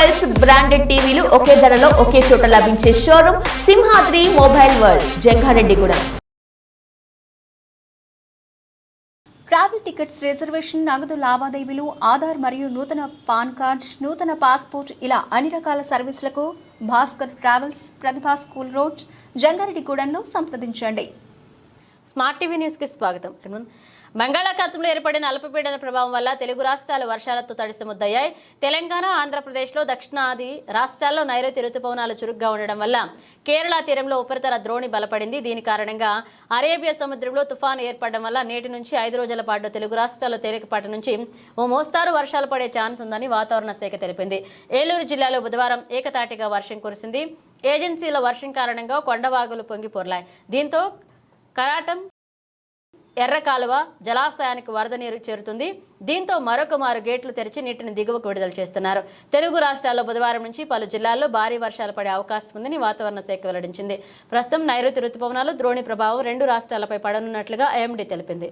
Mobiles branded టీవీలు ఒకే ధరలో ఒకే చోట లభించే showroom Simhadri mobile world Jangareddygudem travel tickets reservation నగదు లావాదేవీలు ఆధార్ మరియు నూతన పాన్ కార్డ్ నూతన పాస్పోర్ట్ ఇలా అన్ని రకాల సర్వీసులకు Bhaskar travels Pratibha school road జంగారెడ్డిగూడెంలో సంప్రదించండి. స్మార్ట్ టీవీ న్యూస్కి స్వాగతం. బంగాళాఖాతంలో ఏర్పడిన అల్పపీడన ప్రభావం వల్ల తెలుగు రాష్ట్రాలు వర్షాలతో తడిసిముద్దయ్యాయి తెలంగాణ ఆంధ్రప్రదేశ్లో దక్షిణాది రాష్ట్రాల్లో నైరుతి రుతుపవనాలు చురుగ్గా ఉండడం వల్ల కేరళ తీరంలో ఉపరితల ద్రోణి బలపడింది. దీని కారణంగా అరేబియా సముద్రంలో తుఫాను ఏర్పడడం వల్ల నేటి నుంచి ఐదు రోజుల పాటు తెలుగు రాష్ట్రాల్లో తేలికపాటి నుంచి ఓ మోస్తారు వర్షాలు పడే ఛాన్స్ ఉందని వాతావరణ శాఖ తెలిపింది. ఏలూరు జిల్లాలో బుధవారం ఏకతాటిగా వర్షం కురిసింది. ఏజెన్సీల వర్షం కారణంగా కొండవాగులు పొంగి పొర్లాయి దీంతో కరాటం ఎర్రకాలువ జలాశయానికి వరద నీరు చేరుతుంది. దీంతో మరొక మారు గేట్లు తెరిచి నీటిని దిగువకు విడుదల చేస్తున్నారు. తెలుగు రాష్ట్రాల్లో బుధవారం నుంచి పలు జిల్లాల్లో భారీ వర్షాలు పడే అవకాశం ఉందని వాతావరణ శాఖ వెల్లడించింది. ప్రస్తుతం నైరుతి రుతుపవనాలు ద్రోణి ప్రభావం రెండు రాష్ట్రాలపై పడనున్నట్లుగా ఐఎండీ తెలిపింది.